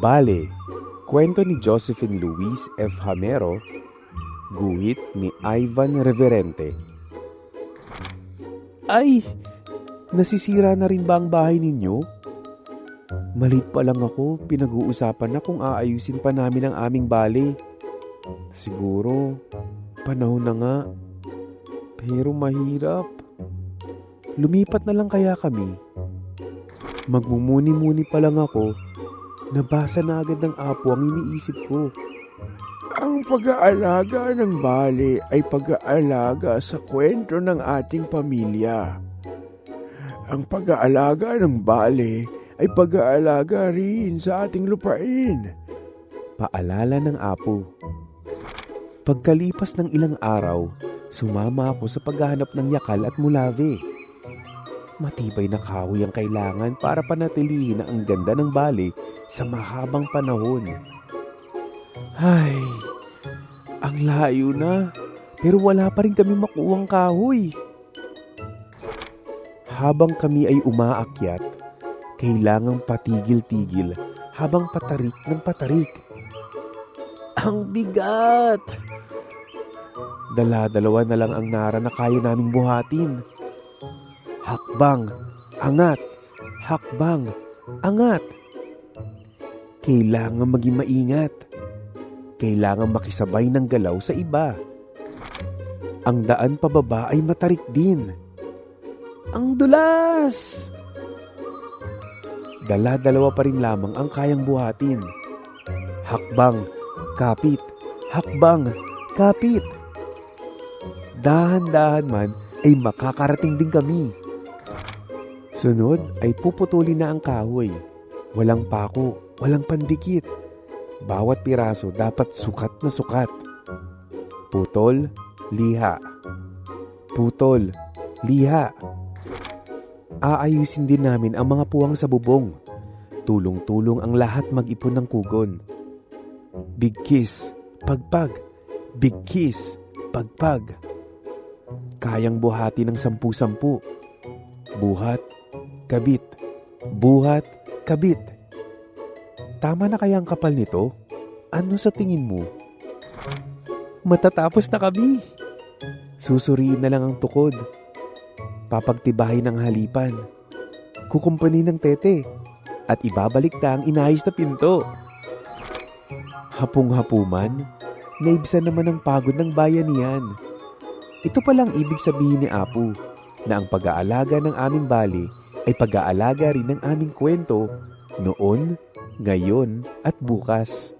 Bale, kwento ni Josephine Luis F. Hamero, guhit ni Ivan Reverente. Ay, nasisira na rin ba ang bahay ninyo? Malit pa lang ako, pinag-uusapan na kung aayusin pa namin ang aming bale. Siguro, panahon na nga. Pero mahirap. Lumipat na lang kaya kami. Magmumuni-muni pa lang ako, nabasa na agad ng apo ang iniisip ko. Ang pag-aalaga ng bale ay pag-aalaga sa kwento ng ating pamilya. Ang pag-aalaga ng bale ay pag-aalaga rin sa ating lupain. Paalala ng apo. Pagkalipas ng ilang araw, sumama ako sa paghahanap ng yakal at mulave. Matibay na kahoy ang kailangan para panatilihin ang ganda ng bale sa mahabang panahon. Ay, ang layo na. Pero wala pa rin kami makuwang kahoy. Habang kami ay umaakyat, kailangang patigil-tigil habang patarik ng patarik. Ang bigat! Dala-dalawa na lang ang nara na kaya naming buhatin. Hakbang, angat, hakbang, angat. Kailangan maging maingat. Kailangan makisabay ng galaw sa iba. Ang daan pababa ay matarik din. Ang dulas! Dala-dalawa pa rin lamang ang kayang buhatin. Hakbang, kapit, hakbang, kapit. Dahan-dahan man ay makakarating din kami. Sunod ay puputulin na ang kahoy. Walang pako, walang pandikit. Bawat piraso dapat sukat na sukat. Putol, liha. Putol, liha. Aayusin din namin ang mga puwang sa bubong. Tulong-tulong ang lahat mag-ipon ng kugon. Big kiss, pagpag. Big kiss, pagpag. Kayang buhati ng sampu-sampu. Buhat, kabit. Buhat, kabit. Tama na kaya ang kapal nito? Ano sa tingin mo? Matatapos na kami. Susuriin na lang ang tukod. Papagtibahin ng halipan. Kukumpani ng tete. At ibabalik na ang inayos na pinto. Hapong-hapuman, naibsan naman ang pagod ng bayanihan. Ito palang ibig sabihin ni Apu na ang pag-aalaga ng aming bali ay pag-aalaga rin ng aming kwento noon, ngayon at bukas.